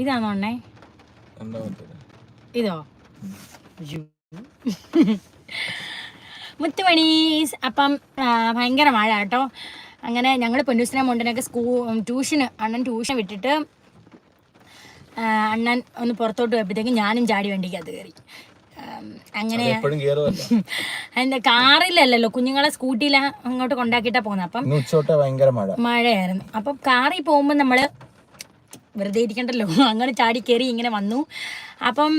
ഇതാണോ അണ്ണേ ഇതോ? മുത്തുമണീസ് അപ്പം ഭയങ്കര മഴ കേട്ടോ. അങ്ങനെ ഞങ്ങൾ പൊന്നൂസിനെ മുണ്ടനൊക്കെ സ്കൂ ട്യൂഷന് അണ്ണൻ ട്യൂഷൻ വിട്ടിട്ട് അണ്ണൻ ഒന്ന് പുറത്തോട്ട് പോയപ്പോഴത്തേക്കും ഞാനും ചാടി വണ്ടിക്കകത്ത് കയറി. ആം, അങ്ങനെ എന്താ കാറിലല്ലോ കാറിലല്ലല്ലോ. കുഞ്ഞുങ്ങളെ സ്കൂട്ടിയിൽ അങ്ങോട്ട് കൊണ്ടാക്കിയിട്ടാ പോകുന്നത് അപ്പം മഴയായിരുന്നു. അപ്പം കാറിൽ പോകുമ്പോൾ നമ്മൾ വെറുതെ ഇരിക്കണ്ടല്ലോ. അങ്ങനെ ചാടി കയറി ഇങ്ങനെ വന്നു. അപ്പം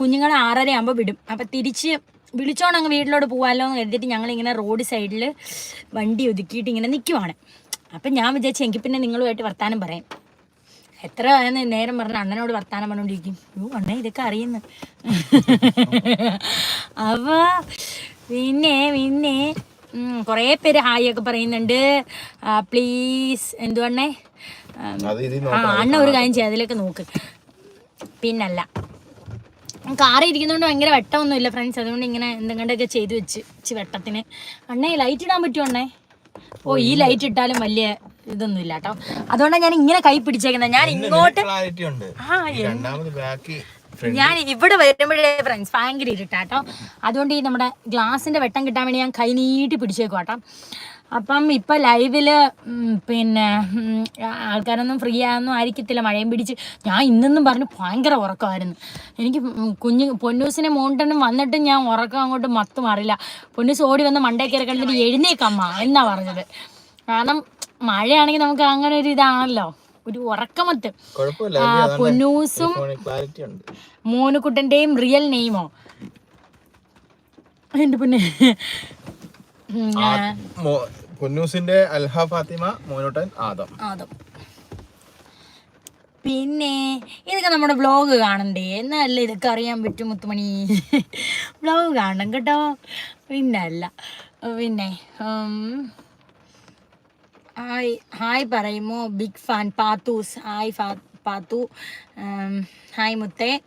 കുഞ്ഞുങ്ങളെ ആറര ആകുമ്പോൾ വിടും. അപ്പം തിരിച്ച് വിളിച്ചോണ്ട് അങ്ങ് വീട്ടിലോട്ട് പോകാമല്ലോ എന്ന് കരുതിയിട്ട് ഞങ്ങളിങ്ങനെ റോഡ് സൈഡിൽ വണ്ടി ഒതുക്കിയിട്ട് ഇങ്ങനെ നിൽക്കുവാണ് അപ്പം ഞാൻ വിചാരിച്ചു എങ്കിൽ പിന്നെ നിങ്ങളുമായിട്ട് വർത്താനം പറയാം. എത്ര ആയെന്ന് നേരം പറഞ്ഞ അണ്ണനോട് വർത്താനം പറഞ്ഞുകൊണ്ടിരിക്കും യോ അണ്ണ ഇതൊക്കെ അറിയുന്നു. അപ്പോൾ പിന്നെ പിന്നെ. കുറേ പേര് ഹായ് ഒക്കെ പറയുന്നുണ്ട്. പ്ലീസ് എന്തുവണ്ണേ ആ അണ്ണ ഒരു കാര്യം ചെയ്യാം അതിലേക്ക് നോക്ക്. പിന്നല്ല. കാറി ഇരിക്കുന്നതുകൊണ്ട് ഭയങ്കര വെട്ടമൊന്നുമില്ല ഫ്രണ്ട്സ് അതുകൊണ്ട് ഇങ്ങനെ എന്തെങ്കിലുമൊക്കെ ചെയ്തു വെച്ച് വെച്ച് വെട്ടത്തിന്. അണ്ണേ ലൈറ്റ് ഇടാൻ പറ്റുമോ അണ്ണേ? ഓ ഈ ലൈറ്റ് ഇട്ടാലും വലിയ ഇതൊന്നും ഇല്ല കേട്ടോ. അതുകൊണ്ടാണ് ഞാൻ ഇങ്ങനെ കൈ പിടിച്ചേക്കുന്നത് ഞാൻ ഇങ്ങോട്ട് ആ ഞാൻ ഇവിടെ വരുമ്പോഴേ ഫ്രണ്ട്സ് ഭയങ്കര ഇരുട്ടാട്ടോ അതുകൊണ്ട് ഈ നമ്മുടെ ഗ്ലാസിന്റെ വെട്ടം കിട്ടാൻ വേണ്ടി ഞാൻ കൈ നീട്ടി പിടിച്ചേക്കും കേട്ടോ അപ്പം ഇപ്പം ലൈവിൽ പിന്നെ ആൾക്കാരൊന്നും ഫ്രീ ആയൊന്നും ആയിരിക്കത്തില്ല. മഴയും പിടിച്ച് ഞാൻ ഇന്നെന്നും പറഞ്ഞ് ഭയങ്കര ഉറക്കമായിരുന്നു. എനിക്ക് കുഞ്ഞ് പൊന്നൂസിനെ മോണ്ടനും വന്നിട്ട് ഞാൻ ഉറക്കം അങ്ങോട്ട് മത്ത് മാറില്ല പൊന്നൂസ് ഓടി വന്ന് മണ്ടേ കയറി കിടന്നിട്ട് എഴുന്നേക്കമ്മ എന്നാ പറഞ്ഞത്? കാരണം മഴയാണെങ്കിൽ നമുക്ക് അങ്ങനെ ഒരു ഇതാണല്ലോ. ഒരു ഉറക്കമത്ത്. പൊന്നൂസും മോനുകുട്ടന്റെയും റിയൽ നെയിമോ? എന്റെ പിന്നെ. പൊന്നൂസിന്റെ അൽഹ ഫാത്തിമ മോനുട്ടൻ ആദം. ആദം. പിന്നെ ഇതൊക്കെ നമ്മുടെ വ്ളോഗ് കാണണ്ടേ? എന്നല്ല ഇതൊക്കെ അറിയാൻ പറ്റും മുത്തുമണി. വ്ളോഗ് കാണണം കേട്ടോ. പിന്നെ അല്ല പിന്നെ ഹായ് ഹായ് പറയുമോ? ബിഗ് ഫാൻ പാത്തൂസ് ഹായ് ഫാ പാത്തു. ഹായ് മുത്തേ.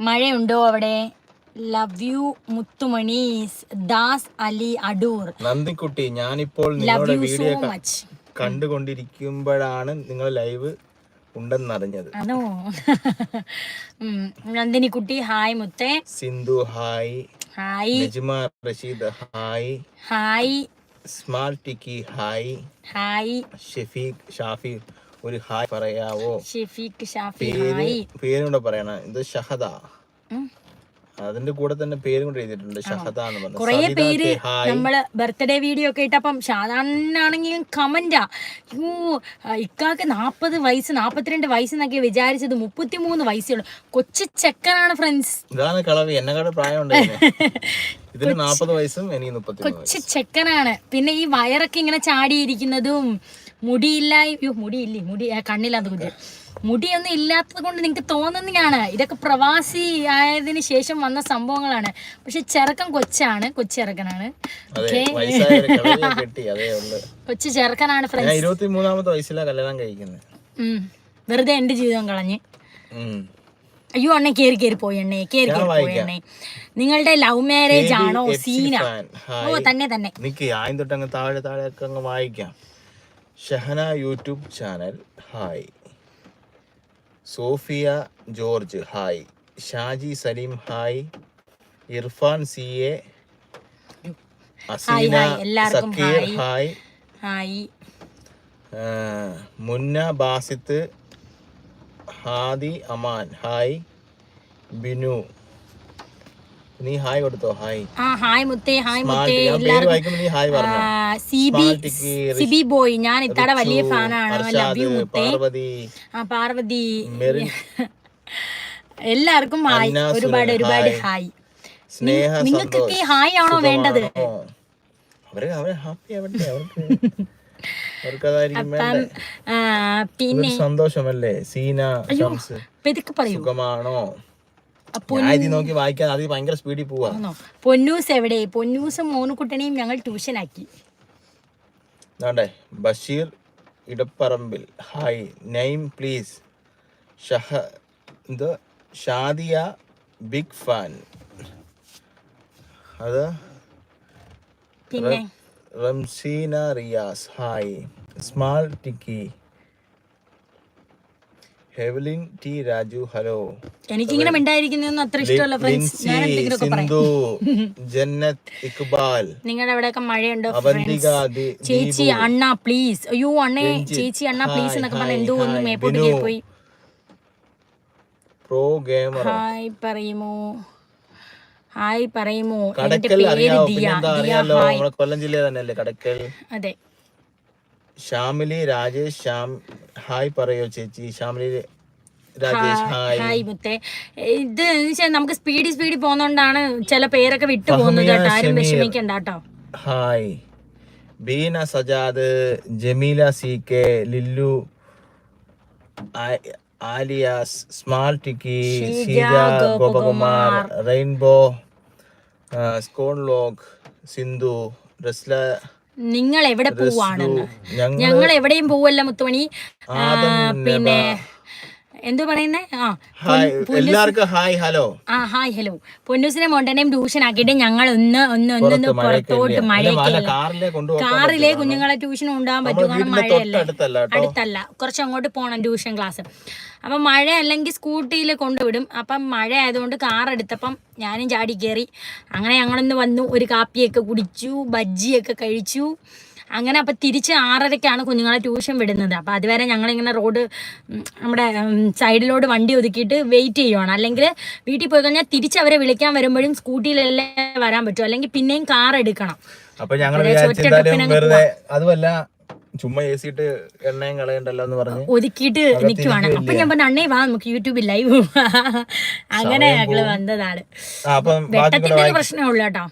മഴയുണ്ടോ അവിടെ? Love you Muthumani Das Ali Adoor. നന്ദിക്കുട്ടി ഞാനിപ്പോൾ നിങ്ങളുടെ വീഡിയോ കണ്ടുകൊണ്ടിരിക്കുമ്പോഴാണ് നിങ്ങൾ ലൈവ് ഉണ്ടെന്നറിഞ്ഞത്. ആണോ? നന്ദിനിക്കുട്ടി നന്ദിനി കുട്ടി ഹായ് മുത്തേ. Sindhu hi. Hi. Rasheed hi. Hi. Small Tikki hi hi Shefeeq Shafi ഒരു ഹായ് പറയാവോ? ഷെഫീഖ് ഷാഫി പേര് പേരും കൂടെ പറയണം. ഇത് ഷഹദ. അതിന്റെ കൂടെ തന്നെ പേരും കൂടെ എഴുതിയിട്ടുണ്ട് ഷഹദ എന്ന് പറഞ്ഞു. കുറേ പേര് നമ്മൾ ബർത്ത്ഡേ വീഡിയോ ഒക്കെ ഇട്ടപ്പം ഷാദാനാണെങ്കിൽ കമന്റാ യോ ഇക്കാക്ക് നാപ്പത് വയസ്സ് നാപ്പത്തിരണ്ട് വയസ്സ് എന്നൊക്കെ വിചാരിച്ചത് മുപ്പത്തിമൂന്ന് വയസ്സേ ഉള്ളൂ. കൊച്ചു ചെക്കനാണ് ഫ്രണ്ട്സ് ഇതാണ് കളവി. എന്നെക്കാട് പ്രായമുണ്ട് ഇതിന് നാപ്പത് വയസ്സും എനിക്ക് മുപ്പത്തി കൊച്ചു ചെക്കനാണ്. പിന്നെ ഈ വയറൊക്കെ ഇങ്ങനെ ചാടിയിരിക്കുന്നതും മുടിയില്ല മുടിയില്ലേ? മുടി കണ്ണില്ലാത്ത കുട്ടി. മുടിയൊന്നും ഇല്ലാത്തത് കൊണ്ട് നിങ്ങൾക്ക് തോന്നുന്നതാണ് ഇതൊക്കെ പ്രവാസി ആയതിന് ശേഷം വന്ന സംഭവങ്ങളാണ്. പക്ഷെ ചെറുക്കൻ കൊച്ചാണ്. കൊച്ചി ചെറുക്കനാണ്. കൊച്ചു ചെറുക്കനാണ് ഞാൻ ഫ്രണ്ട്സ് ഇരുപത്തി മൂന്നാമത്തെ വയസ്സിലാണ് കല്യാണം കഴിക്കുന്നത് വെറുതെ എന്റെ ജീവിതം കളഞ്ഞ്. അയ്യോ അണ്ണേ കേറി കേറി പോയി എണ്ണേ കേറി കേറി പോയി എണ്ണേ നിങ്ങളുടെ ലവ് മാരേജ് ആണോ സീന ഓ തന്നെ തന്നെ. നിക്ക് തൊട്ട് അങ്ങ് താഴെ താഴെ അങ്ങ് വായിക്കാം. Shahana YouTube channel. Hi Sofia George hi. Shaji Saleem hi. Irfan C A Aseena Sakkeer hi. Hi. Munna Basith Hadi Aman hi. Binu നീ ഹായ് കൊടുത്തോ ഹായ്. ആ ഹായ് മുത്തേ ഹായ് മുത്തേ എല്ലാവർക്കും. സിബി സിബി ബോയ് ഞാൻ ഇത്താടെ വലിയ ഫാൻ ഫാനാണ് ലവ് യു മുത്തേ. ആ പാർവതി. എല്ലാവർക്കും ഹായ്. ഒരുപാട് ഒരുപാട് ഹായ്. നിങ്ങൾക്കൊക്കെ ഹായ് ആണോ വേണ്ടത്? പിന്നെ സന്തോഷമല്ലേ? സീന സുഖമാണോ? നോക്കി വായിക്കാതെ അത് ഭയങ്കര സ്പീഡിൽ പോവാ. പൊന്നൂസ് എവിടെ? പൊന്നൂസും മോനുകുട്ടനെയും ഞങ്ങൾ ട്യൂഷനാക്കി. ആക്കി Basheer Edapparambil. Hi name please ഷഹ Shadiya big fan അത് Ramseena Riyas. Hi small Tikki ഹെവലിൻ T Raju hello. എനിക്കിങ്ങനെ മിണ്ടായിരിക്കുന്നൊന്നും അത്ര ഇഷ്ടമല്ല ഫ്രണ്ട്സ് ഞാൻ എന്തെങ്കിലുമൊക്കെ സിന്ധു ഇക്ബാൽ. നിങ്ങളുടെ അവിടെയൊക്കെ മഴയുണ്ടോ അവന്തിക ചേച്ചി അണ്ണ പ്ലീസ് അയ്യോ അണ്ണേ ചേച്ചി അണ്ണ പ്ലീസ് എന്നൊക്കെ പറഞ്ഞ എന്തോ ഒന്ന് മേപ്പോട്ട് കയറി പോയി പ്രോ ഗെയിമർ ഹായ് പറയുമോ? ഹായ് പറയുമോ? എന്റെ പേര് ദിയ. ദിയ ഹായ്. കൊല്ലം ജില്ല തന്നെയല്ലേ കടക്കൽ? അതെ. ശ്യാമിലി രാജേഷ് ശ്യാം ഹായ് പറയോ ചേച്ചി. Shyamili Rajesh hi hi. മുത്തേ. ഇത് വെച്ചാൽ നമുക്ക് സ്പീഡി സ്പീഡി പോകുന്നോണ്ടാണ് ചില പേരൊക്കെ വിട്ടു പോകുന്നത് കേട്ടോ. ആരും. വിഷമിക്കണ്ട കേട്ടോ. Hi. Beena Sajad Jameela C K Lillu alias small Tikki Sheeja Gopakumar rainbow scorn ലോഗ് സിന്ധു റസ്ല നിങ്ങൾ എവിടെ പോവാണെന്ന്? ഞങ്ങൾ എവിടെയും പോവല്ല മുത്തുമണി. പിന്നെ എന്തോ പറയുന്നേ? ആ ഹായ് എല്ലാവർക്കും ഹായ് ഹലോ. ആ ഹായ് ഹലോ. പൊന്നൂസിനെ മോണ്ടനെയും ട്യൂഷൻ ആക്കിയിട്ട് ഞങ്ങൾ ഒന്ന് ഒന്ന് ഒന്ന് ഒന്ന് പുറത്തോട്ട് മഴയൊക്കെ കാറിലെ കൊണ്ടുപോകാൻ കുഞ്ഞുങ്ങളെ ട്യൂഷൻ ഉണ്ടാകാൻ പറ്റും കാരണം മഴയല്ലേ? അടുത്തല്ല. കുറച്ച് അങ്ങോട്ട് പോകണം ട്യൂഷൻ ക്ലാസ്. അപ്പം മഴ അല്ലെങ്കിൽ സ്കൂട്ടിയിൽ കൊണ്ടുവിടും. അപ്പം മഴ ആയതുകൊണ്ട് കാർ എടുത്തപ്പം ഞാനും ചാടി കയറി അങ്ങനെ ഞങ്ങളൊന്ന് വന്നു. ഒരു കാപ്പിയൊക്കെ കുടിച്ചു ബജ്ജിയൊക്കെ കഴിച്ചു. അങ്ങനെ അപ്പം തിരിച്ച് ആറരയ്ക്കാണ് കുഞ്ഞുങ്ങളെ ട്യൂഷൻ വിടുന്നത്. അപ്പം അതുവരെ ഞങ്ങളിങ്ങനെ റോഡ് നമ്മുടെ സൈഡിലോട് വണ്ടി ഒതുക്കിയിട്ട് വെയിറ്റ് ചെയ്യുവാണ്. അല്ലെങ്കിൽ വീട്ടിൽ പോയി കഴിഞ്ഞാൽ തിരിച്ച് അവരെ വിളിക്കാൻ വരുമ്പോഴും സ്കൂട്ടിയിലല്ലേ വരാൻ പറ്റും. അല്ലെങ്കിൽ പിന്നെയും കാർ എടുക്കണം. അപ്പൊ ഞങ്ങൾ വെറുതെ അതുമല്ല ചുമ്മാ എ സിട്ട് എണ്ണയും കളയണ്ടല്ലോ എന്ന് പറഞ്ഞു ഒതുക്കിയിട്ട് നിൽക്കുവാണ് അപ്പൊ ഞാൻ പറഞ്ഞ അണ്ണേ വാ നമുക്ക് യൂട്യൂബിൽ ലൈവ് അങ്ങനെ ഞങ്ങൾ വന്നതാണ്. വെട്ടത്തിന്റെ ഒരു പ്രശ്നമേ ഉള്ളൂ കേട്ടോ.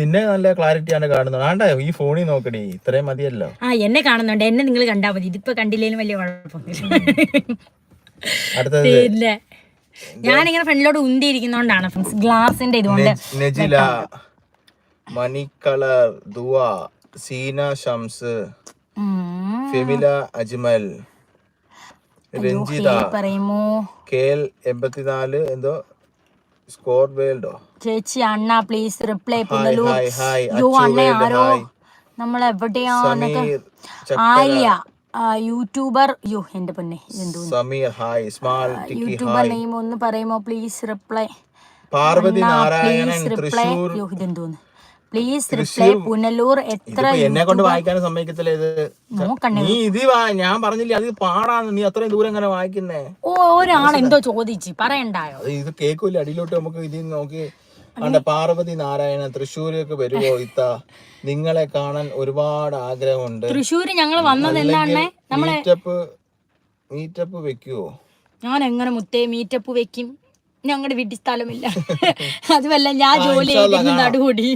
നിന്നെ നല്ല ക്ലാരിറ്റി ആണ് കാണുന്നത്. ആണ്ടാ ഈ ഫോണിൽ നോക്കടി ഇത്രയും മതിയല്ലോ. ആ എന്നെ കാണുന്നുണ്ട്. എന്നെ നിങ്ങൾ കണ്ടാ മതി. ഇതിപ്പോ കണ്ടില്ലേലും വലിയ കുഴപ്പമൊന്നുമില്ല പിന്നെ ഞാനിങ്ങനെ ഫ്രണ്ടിലോട്ട് ഉന്തിയിരിക്കുന്നോണ്ടാണ് ഫ്രണ്ട്സ് ഗ്ലാസിന്റെ ഇതുകൊണ്ട് നെജില മണിക്കളർ ദുവ സീന ഷംസ്. ഫെമില അജ്മൽ രഞ്ജിത കെ എൽ എൺപത്തിനാല് എന്തോ സ്കോർ വേൾഡോ? ചേച്ചി അണ്ണ പ്ലീസ് റിപ്ലൈ ആരോ? നമ്മൾ എവിടെയാന്നൊക്കെ സമീർ ആര്യ യൂട്യൂബർ. യോ എന്റെ പൊന്നെ Sameer hi small youtuber name ഒന്ന് പറയുമോ? Please reply Parvathy Narayanan Thrissur yo ഇതെന്തോന്ന്? പ്ലീസ് റിപ്ലൈ പുനലൂർ എത്ര എന്നെ കൊണ്ട് വായിക്കാൻ സമ്മതിക്കത്തില്ല ഇത്. നീ ഇത് ഞാൻ പറഞ്ഞില്ല അത് പാടാണ് നീ അത്രയും ദൂരം എങ്ങനെ വായിക്കുന്നേ? ഓ ഒരാൾ എന്തോ ചോദിച്ചു. പറയണ്ടായോ? ഇത് കേൾക്കൂല അടിയിലോട്ട് നമുക്ക് ഇതിൽ നോക്കി. അണ്ട പാർവതി നാരായണൻ തൃശ്ശൂരൊക്കെ വരുമോ ഇത്ത? നിങ്ങളെ കാണാൻ ഒരുപാട് ആഗ്രഹമുണ്ട്. തൃശ്ശൂര് ഞങ്ങൾ വന്നത് എന്താണേ? നമ്മളെ മീറ്റപ്പ് മീറ്റപ്പ് വെക്കുവോ? ഞാൻ എങ്ങനെ മുത്തേ മീറ്റപ്പ് വെക്കും? ഞങ്ങളുടെ വീട്ടിൽ സ്ഥലമില്ല. അതുമല്ല ഞാൻ ജോലി ചെയ്തിരുന്ന നടുകൂടി.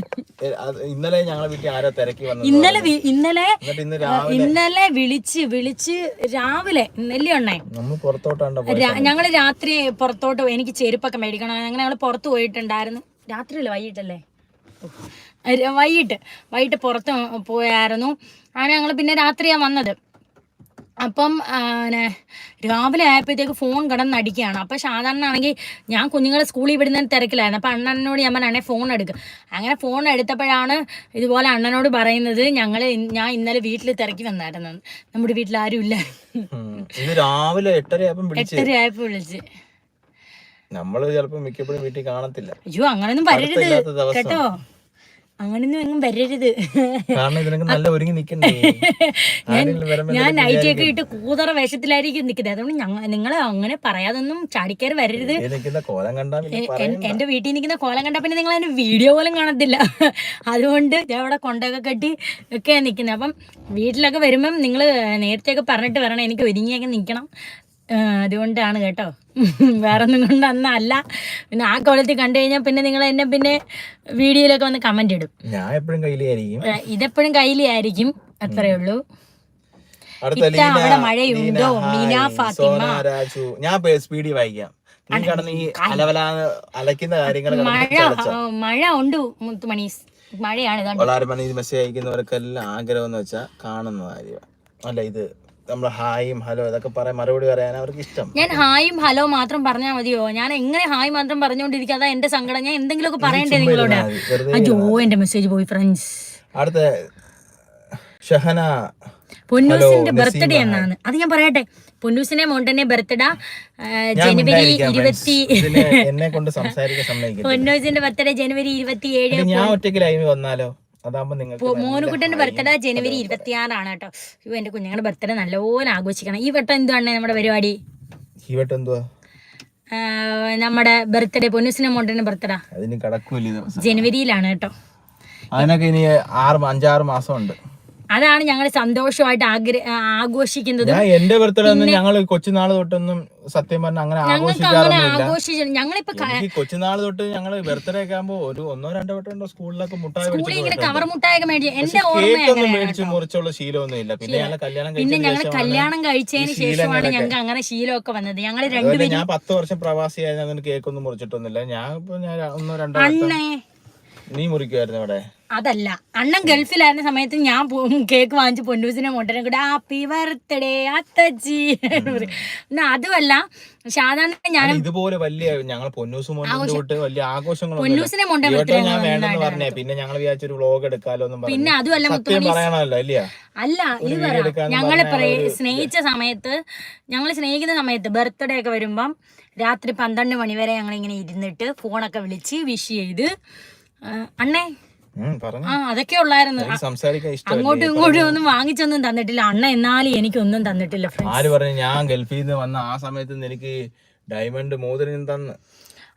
ഇന്നലെ ഞങ്ങളെ വീട്ടിൽ ആരോ തിരക്കി ഇന്നലെ ഇന്നലെ ഇന്നലെ വിളിച്ച് വിളിച്ച് രാവിലെ ഇന്നലെ ഉണ്ണേ ഞങ്ങൾ രാത്രി പുറത്തോട്ട് എനിക്ക് ചെരുപ്പൊക്കെ മേടിക്കണം. അങ്ങനെ ഞങ്ങൾ പുറത്ത് പോയിട്ടുണ്ടായിരുന്നു. രാത്രിയല്ലേ വൈകിട്ടല്ലേ. വൈകിട്ട്. വൈകിട്ട് പുറത്ത് പോയായിരുന്നു. അങ്ങനെ ഞങ്ങൾ പിന്നെ രാത്രിയാണ് വന്നത്. അപ്പം രാവിലെ ആയപ്പോഴത്തേക്ക് ഫോൺ കിടന്നടിക്കുകയാണ് അപ്പം സാധാരണ ആണെങ്കിൽ ഞാൻ കുഞ്ഞുങ്ങളെ സ്കൂളിൽ വിടുന്നതിന് തിരക്കിലായിരുന്നു. അപ്പം അണ്ണനോട് ഞാൻ പറഞ്ഞ ഫോൺ എടുക്കുക അങ്ങനെ ഫോൺ എടുത്തപ്പോഴാണ് ഇതുപോലെ അണ്ണനോട് പറയുന്നത് ഞങ്ങൾ ഞാൻ ഇന്നലെ വീട്ടിൽ തിരക്കി വന്നായിരുന്നു. നമ്മുടെ വീട്ടിൽ ആരും ഇല്ല. രാവിലെ എട്ടര ആയപ്പോൾ വിളിച്ച്. നമ്മൾ ചിലപ്പോ മിക്കപ്പോഴും വീട്ടിൽ കാണത്തില്ല. അയ്യോ അങ്ങനൊന്നും പറയരുത്. കേട്ടോ? അങ്ങനൊന്നും എങ്ങും വരരുത്. കാരണം ഇതിനൊക്കെ നല്ല ഒരുങ്ങി നിക്കണ്ടേ ഞാൻ നൈറ്റി ഒക്കെ ഇട്ട് കൂതറ വേഷത്തിലായിരിക്കും നിൽക്കുന്നത്. അതുകൊണ്ട് ഞങ്ങൾ നിങ്ങൾ അങ്ങനെ പറയാതൊന്നും ചാടിക്കയറി വരരുത്. എന്റെ വീട്ടിൽ നിൽക്കുന്ന കോലം കണ്ടാ പിന്നെ നിങ്ങൾ അതിന്റെ വീഡിയോ പോലും കാണത്തില്ല. അതുകൊണ്ട് ഞാൻ അവിടെ കൊണ്ടൊക്കെ കെട്ടി ഒക്കെ നിൽക്കുന്നത്. അപ്പം വീട്ടിലൊക്കെ വരുമ്പം നിങ്ങൾ നേരത്തെ ഒക്കെ പറഞ്ഞിട്ട് വരണം. എനിക്ക് ഒരുങ്ങിയൊക്കെ നിൽക്കണം. അതുകൊണ്ടാണ് കേട്ടോ. വേറെ ഒന്നും അന്നല്ല. പിന്നെ ആ കോലത്തിൽ കണ്ടു കഴിഞ്ഞാൽ പിന്നെ നിങ്ങൾ എന്നെ പിന്നെ വീഡിയോയിലൊക്കെ വന്ന് കമന്റ് ഇടും. ഞാൻ എപ്പോഴും കയ്യിലായിരിക്കും. ഇതെപ്പോഴും കയ്യിലായിരിക്കും. അത്രേ ഉള്ളൂ. അവിടെ മഴയുണ്ടോ? മീന ഫാത്തിമ. ഞാൻ സ്പീഡിൽ വായിക്കാം. മഴ മഴ ഉണ്ട് മുത്തുമണീസ് മഴയാണ് വളരെ മെസ്സേജ് അയക്കുന്നവർക്കെല്ലാം ആഗ്രഹം എന്ന് വെച്ചാൽ കാണുന്ന കാര്യം അല്ല ഇത് നമ്മൾ ഹായും ഹലോ ഇതൊക്കെ പറയാൻ മറുപടി പറയാൻ അവർക്ക് ഇഷ്ടം. ഞാൻ ഹായും ഹലോ മാത്രം പറഞ്ഞാൽ മതിയോ? ഞാൻ എങ്ങനെ ഹായ് മാത്രം പറഞ്ഞുകൊണ്ടിരിക്കാതെ എന്റെ സങ്കടം. ഞാൻ എന്തെങ്കിലുമൊക്കെ പറയണ്ടേ നിങ്ങളോട്? അയ്യോ എന്റെ മെസ്സേജ് പോയി ഫ്രണ്ട്സ് അടുത്ത ഷഹന പൊന്നൂസിന്റെ ബർത്ത്ഡേ എന്നാണ്. അത് ഞാൻ പറയട്ടെ. പൊന്നൂസിനെ മോണ്ടനെ ബർത്ത്ഡേ ജനുവരി ഇരുപത്തി എന്നെ കൊണ്ട് സംസാരിക്കാൻ പൊന്നൂസിന്റെ ബർത്ത്ഡേ ജനുവരി ഇരുപത്തി ഏഴ് ഞാൻ ഒറ്റയ്ക്ക് ലൈവ് വന്നാലോ? അതാകുമ്പോ നിങ്ങൾക്ക് മോനുകുട്ടന്റെ ബർത്ത്ഡേ ജനുവരി ഇരുപത്തി ആറാണ് കേട്ടോ. അയ്യോ എന്റെ കുഞ്ഞുങ്ങളുടെ ബർത്ത്ഡേ നല്ലപോലെ ആഘോഷിക്കണം. ഈ വട്ടം എന്താണ് നമ്മുടെ പരിപാടി? ഈ വട്ടം എന്തുവാ? നമ്മുടെ ബർത്ത്ഡേ പൊന്നുസിനെ മോണ്ടന്റെ ബർത്ത്ഡേ അതിന് കടക്കൂല ദിവസം. ജനുവരിയിലാണ് കേട്ടോ. അതിനൊക്കെ ഇനി ആറ് അഞ്ചാറ് മാസം ഉണ്ട് അതാണ് ഞങ്ങൾ സന്തോഷമായിട്ട് ആഗ്ര ആഘോഷിക്കുന്നത്. എന്റെ ബർത്ത്ഡേ ഒന്നും ഞങ്ങൾ കൊച്ചുനാൾ തൊട്ടൊന്നും സത്യം പറഞ്ഞാൽ അങ്ങനെ അങ്ങനെ ആഘോഷിക്കാറൊന്നുമില്ല. ആഘോഷിച്ചു ഞങ്ങളിപ്പോ കൊച്ചുനാൾ തൊട്ട് ഞങ്ങൾ ബർത്ത്ഡേ ഒക്കെ ആകുമ്പോ ഒരു ഒന്നോ രണ്ടോ വട്ടം സ്കൂളിലൊക്കെ മുട്ടായി സ്കൂളിൽ ഇങ്ങനെ കവർ മുട്ടായൊക്കെ മേടിച്ചു എന്റെ ഓർമ്മ മേടിച്ച് മുറിച്ചുള്ള ശീലമൊന്നും ഇല്ല പിന്നെ ഞങ്ങൾ കല്യാണം പിന്നെ ഞങ്ങൾ കല്യാണം കഴിച്ചതിന് ശേഷമാണ്. ഞങ്ങൾക്ക് അങ്ങനെ ശീലമൊക്കെ വന്നത്. ഞങ്ങൾ രണ്ടുപേരും ഞാൻ പത്ത് വർഷം പ്രവാസിയായിരുന്നു അതുകൊണ്ട് കേക്കൊന്നും മുറിച്ചിട്ടൊന്നുമില്ല. ഞാൻ ഇപ്പൊ ഞാൻ ഒന്നോ രണ്ടോ നീ മുറിക്കുമായിരുന്നു അവിടെ അതല്ല. അണ്ണൻ ഗൾഫിലായിരുന്ന സമയത്ത് ഞാൻ കേക്ക് വാങ്ങിച്ച് പൊന്നൂസിനെ മുട്ടനെ കൂടെ ഹാപ്പി ബർത്ത്ഡേ അത്തച്ചി എന്ന് അതുമല്ല സാധാരണ ഞാൻ ഇതുപോലെ വലിയ ഞങ്ങൾ വലിയ ആഘോഷങ്ങൾ പൊന്നൂസിനെ പറഞ്ഞേ പിന്നെ ഞങ്ങൾ വിചാരിച്ചൊരു വ്ലോഗ് എടുക്കാലോ പിന്നെ അതുമല്ല അല്ല? ഇത് പറയാം ഞങ്ങളെ ഞങ്ങൾ സ്നേഹിച്ച സമയത്ത് ഞങ്ങൾ സ്നേഹിക്കുന്ന സമയത്ത് ബർത്ത്ഡേ ഒക്കെ വരുമ്പം രാത്രി പന്ത്രണ്ട് മണി വരെ ഞങ്ങൾ ഇങ്ങനെ ഇരുന്നിട്ട് ഫോണൊക്കെ വിളിച്ച് വിഷ് ചെയ്ത് അണ്ണേ ആ അതൊക്കെ ഉള്ളായിരുന്നു. അങ്ങോട്ടും ഇങ്ങോട്ടും ഒന്നും വാങ്ങിച്ചൊന്നും തന്നിട്ടില്ല. അണ്ണ എന്നാലും എനിക്കൊന്നും തന്നിട്ടില്ല ആര് പറഞ്ഞു ഞാൻ ഗൾഫിൽ നിന്ന് വന്ന ആ സമയത്ത് എനിക്ക് ഡയമണ്ട് മോതിരം തന്ന്.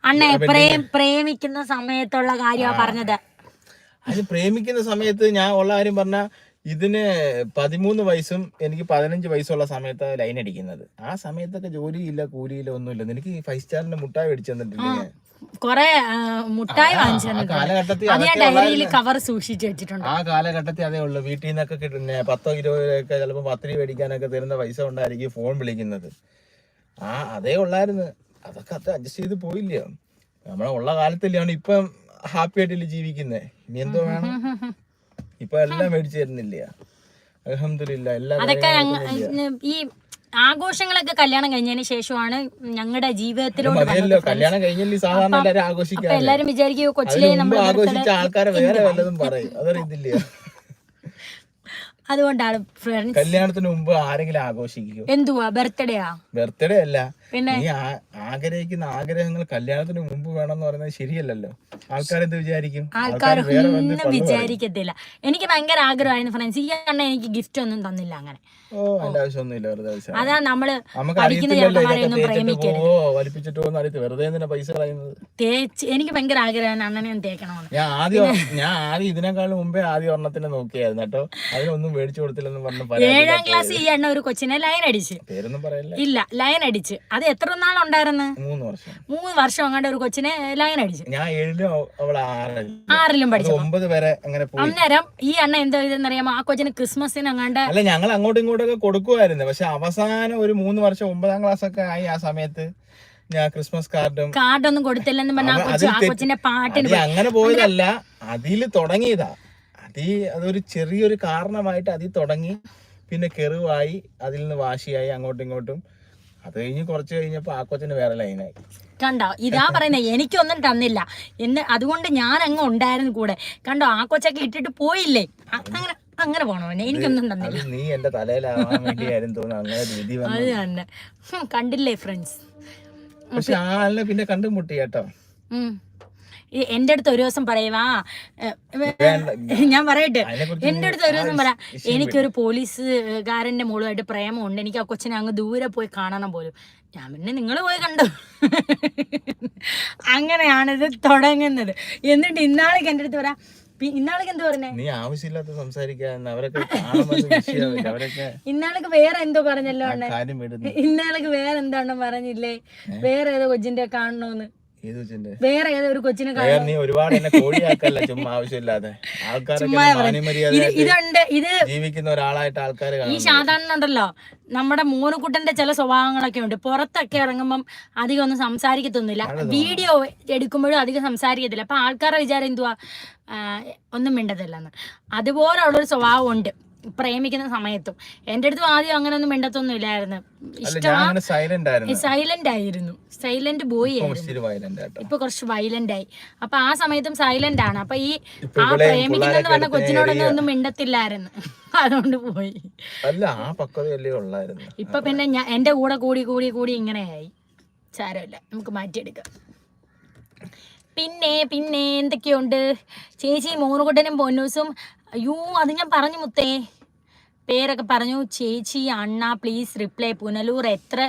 അണ്ണ പ്രേം പ്രേമിക്കുന്ന സമയത്തുള്ള കാര്യമാ പറഞ്ഞത്. അത് പ്രേമിക്കുന്ന സമയത്ത് ഞാൻ ഉള്ള കാര്യം പറഞ്ഞ ഇതിന് പതിമൂന്ന് വയസ്സും എനിക്ക് പതിനഞ്ച് വയസ്സുള്ള സമയത്ത് ലൈൻ അടിക്കുന്നത്. ആ സമയത്തൊക്കെ ജോലിയില്ല കൂലിയില്ല ഒന്നുമില്ല. നിനക്ക് ഫൈവ് സ്റ്റാറിന്റെ മുട്ടായി മേടിച്ചു തന്നിട്ടില്ലേ കൊറേ മുട്ടായി വാങ്ങിച്ചു ആ കാലഘട്ടത്തിൽ അത് ഞാൻ ഡയറിയിൽ കവർ സൂക്ഷിച്ചു വെച്ചിട്ടുണ്ട്. ആ കാലഘട്ടത്തിൽ അതേ ഉള്ളൂ. വീട്ടിൽ നിന്നൊക്കെ കിട്ടുന്ന പത്തോ ഇരുപതൊക്കെ ചിലപ്പോൾ പത്തിരി മേടിക്കാനൊക്കെ തരുന്ന പൈസ കൊണ്ടായിരിക്കും ഫോൺ വിളിക്കുന്നത്. ആ അതേ ഉള്ളായിരുന്നു. അതൊക്കെ അത് അഡ്ജസ്റ്റ് ചെയ്ത് പോയില്ല. നമ്മളെ ഉള്ള കാലത്തില്ലാണ് ഇപ്പം ഹാപ്പി ആയിട്ടില്ല ജീവിക്കുന്നത് ഇനി എന്തോ വേണം? ഇപ്പൊ എല്ലാം മേടിച്ചു തരുന്നില്ല. അലഹമില്ല എല്ലാം. ഈ ആഘോഷങ്ങളൊക്കെ കല്യാണം കഴിഞ്ഞതിന് ശേഷമാണ് ഞങ്ങളുടെ ജീവിതത്തിലോട്ട് എല്ലാരും വിചാരിക്കും കൊച്ചിലെ നമ്മൾ അതുകൊണ്ടാണ് ഫ്രണ്ട്സ് കല്യാണത്തിന് മുമ്പ് ആരെങ്കിലും ആഘോഷിക്കും? എന്തുവാ? ബർത്ത്ഡേ ആ? ബർത്ത്ഡേ അല്ല. പിന്നെ? നീ ആഗ്രഹിക്കുന്ന ആഗ്രഹങ്ങൾ കല്യാണത്തിന് മുമ്പ് വേണം എന്ന് പറയുന്നത് ശരിയല്ലല്ലോ. ആൾക്കാരെന്ത് വിചാരിക്കും? ആൾക്കാർ ആൾക്കാര് വേറെ വന്ന് ഒന്നും പള്ളു പറയും. വിചാരിക്കത്തില്ല. എനിക്ക് ഭയങ്കര ആഗ്രഹമായിരുന്നു ഫ്രണ്ട്സ് ഈ അണ്ണ എനിക്ക് ഗിഫ്റ്റ് ഒന്നും തന്നില്ല അങ്ങനെ. അതാ നമ്മൾ പഠിക്കുന്ന പ്രേമിക്കരുത്. വലിപ്പിച്ചിട്ട് പോകുന്ന വെറുതെ എന്തിനാ പൈസ കളയുന്നത്? തേച്ച് എനിക്ക് ഭയങ്കര ആഗ്രഹമാണ് അണ്ണനെ തേക്കണമെന്ന്. ഞാൻ ആദ്യം ഞാൻ ആദ്യം ഇതിനേക്കാളും മുമ്പേ ആദ്യം ഒരെണ്ണത്തിന് നോക്കിയായിരുന്നു കേട്ടോ. അതിനൊന്നും മേടിച്ചു കൊടുത്തില്ലെന്ന് പറഞ്ഞു ഏഴാം ക്ലാസ് ഈ അണ്ണ ഒരു കൊച്ചിനെ ലൈൻ അടിച്ച്. പേരൊന്നും പറയല്ല? ഇല്ല ലൈൻ അടിച്ച്. അത് എത്ര നാളുണ്ടായിരുന്നു മൂന്ന് വർഷം. മൂന്ന് വർഷം അങ്ങാണ്ട് ഒരു കൊച്ചിനെ ലൈൻ അടിച്ച്. ഞാൻ ഏഴിലും അവൾ ആറിലും. ആറിലും പഠിച്ചു ഒമ്പത് വരെ അങ്ങനെ അന്നേരം ഈ അണ്ണ എന്താ ഇതെന്നറിയാമോ? ആ കൊച്ചിന് ക്രിസ്മസിന് അങ്ങാണ്ട് അല്ല ഞങ്ങൾ അങ്ങോട്ടും ഇങ്ങോട്ടും ഒക്കെ കൊടുക്കുമായിരുന്നു പക്ഷെ അവസാനം ഒരു മൂന്ന് വർഷം ഒമ്പതാം ക്ലാസ് ഒക്കെ ആയി ആ സമയത്ത് ഞാൻ ക്രിസ്മസ് കാർഡും കാർഡൊന്നും കൊടുത്തില്ലെന്ന് പറഞ്ഞ ആ അവ- കൊച്ചു അതിൽ ആ തെറ്റ്- കൊച്ചിന്റെ പാട്ടിന് അങ്ങനെ പോയതല്ല. അതിൽ തുടങ്ങിയതാ. അതീ അതൊരു ചെറിയൊരു കാരണമായിട്ട് അതിൽ തുടങ്ങി. പിന്നെ കെറിവായി അതിൽ നിന്ന് വാശിയായി അങ്ങോട്ടും ഇങ്ങോട്ടും. അത് കഴിഞ്ഞ് കുറച്ച് കഴിഞ്ഞപ്പോ ആ കൊച്ചിന് വേറെ ലൈനായി കണ്ടോ? ഇതാ പറയുന്നത് എനിക്കൊന്നും തന്നില്ല. എന്ന് അതുകൊണ്ട് ഞാൻ അങ്ങ് ഉണ്ടായിരുന്നു കൂടെ. കണ്ടോ? ആ കൊച്ചൊക്കെ ഇട്ടിട്ട് പോയില്ലേ? അങ്ങനെ അങ്ങനെ പോണോ എനിക്കൊന്നും തന്നില്ല നീ എന്റെ തലയിലാവാൻ വേണ്ടിയായിരുന്നു തോന്നുന്നു. അങ്ങനെ രീതി വന്നു. അത് തന്നെ. ഹും, കണ്ടില്ലേ ഫ്രണ്ട്സ് പക്ഷെ ആ ആളിനെ പിന്നെ കണ്ടുമുട്ടി കേട്ടോ. എന്റെ അടുത്ത് ഒരു ദിവസം പറയുവാ ഏ, ഞാൻ പറയട്ടെ. അതിനെക്കുറിച്ച് എന്റെ അടുത്ത് ഒരു ദിവസം പറയാം എനിക്കൊരു പോലീസുകാരന്റെ മോളുമായിട്ട് പ്രേമമുണ്ട്. എനിക്ക് ആ കൊച്ചിനെ അങ്ങ് ദൂരെ പോയി കാണണം പോലും. ഞാൻ പിന്നെ നിങ്ങൾ പോയി കണ്ടു? അങ്ങനെയാണിത് തുടങ്ങുന്നത്. എന്നിട്ട് ഇന്നാളേക്ക് എന്റെ അടുത്ത് പറയാം ഇന്നാളേക്ക് എന്ത് പറഞ്ഞേ? നീ ആവശ്യമില്ലാത്ത സംസാരിക്കാൻ അവരൊക്കെ. അവരൊക്കെ ഇന്നാളേക്ക് വേറെ എന്തോ പറഞ്ഞല്ലോ ഇന്നാളൊക്കെ വേറെ എന്താണോ പറഞ്ഞില്ലേ? വേറെ ഏതോ കൊച്ചിന്റെ കാണണോന്ന്. വേറെ ഏതോ ഒരു കൊച്ചിനെ നീ ഒരുപാട് എന്നെ കോഴിയാക്കല്ല ചുമ്മാ ആവശ്യമില്ലാതെ. ആൾക്കാരൊക്കെ. ഇത് മാന്യമര്യാദയായിട്ട് ഇതുണ്ട് ഇത് ജീവിക്കുന്ന ഒരാളായിട്ട് ആൾക്കാർ ഈ സാധാരണ നമ്മുടെ മോനുകുട്ടന്റെ ചില സ്വഭാവങ്ങളൊക്കെ ഉണ്ട്. പുറത്തൊക്കെ ഇറങ്ങുമ്പം അധികം ഒന്നും സംസാരിക്കത്തൊന്നുമില്ല. വീഡിയോ എടുക്കുമ്പോഴും അധികം സംസാരിക്കത്തില്ല. അപ്പൊ ആൾക്കാരുടെ വിചാരം എന്തുവാ? ഒന്നും ഒന്നും മിണ്ടത്തില്ലെന്ന് അതുപോലുള്ളൊരു സ്വഭാവം ഉണ്ട്. പ്രേമിക്കുന്ന സമയത്തും. എന്റെ അടുത്ത് ആദ്യം അങ്ങനെ ഒന്നും മിണ്ടത്തൊന്നും ഇല്ലായിരുന്നു അല്ല ഇഷ്ടം ഞാൻ അങ്ങനെ സൈലന്റ് ആയിരുന്നു. സൈലന്റ് ബോയ് ആയിരുന്നു. ഇപ്പൊ കുറച്ച് വയലന്റ് ആയി. അപ്പൊ ആ സമയത്തും സൈലന്റ് ആണ്. അപ്പൊ ഈ ആ പ്രേമിക്കുന്ന പ്രേമിക്കുന്നെന്ന് പറഞ്ഞ കൊച്ചിനോടൊന്നും ഒന്നും മിണ്ടത്തില്ലായിരുന്നു. അതുകൊണ്ട് പോയി. അല്ല ആ പക്വതയല്ലേ ഉള്ളായിരുന്നു. ഇപ്പൊ പിന്നെ ഞാൻ എന്റെ കൂടെ കൂടി കൂടി കൂടി ഇങ്ങനെയായി. സാരമില്ല. നമുക്ക് മാറ്റിയെടുക്കാം. പിന്നെ പിന്നെ എന്തൊക്കെയുണ്ട്? ചേച്ചി മോറുകുട്ടനും പൊന്നൂസും അയ്യോ അത് ഞാൻ പറഞ്ഞു മുത്തേ. പേരൊക്കെ പറഞ്ഞു ചേച്ചി അണ്ണ പ്ലീസ് റിപ്ലൈ പുനലൂർ എത്ര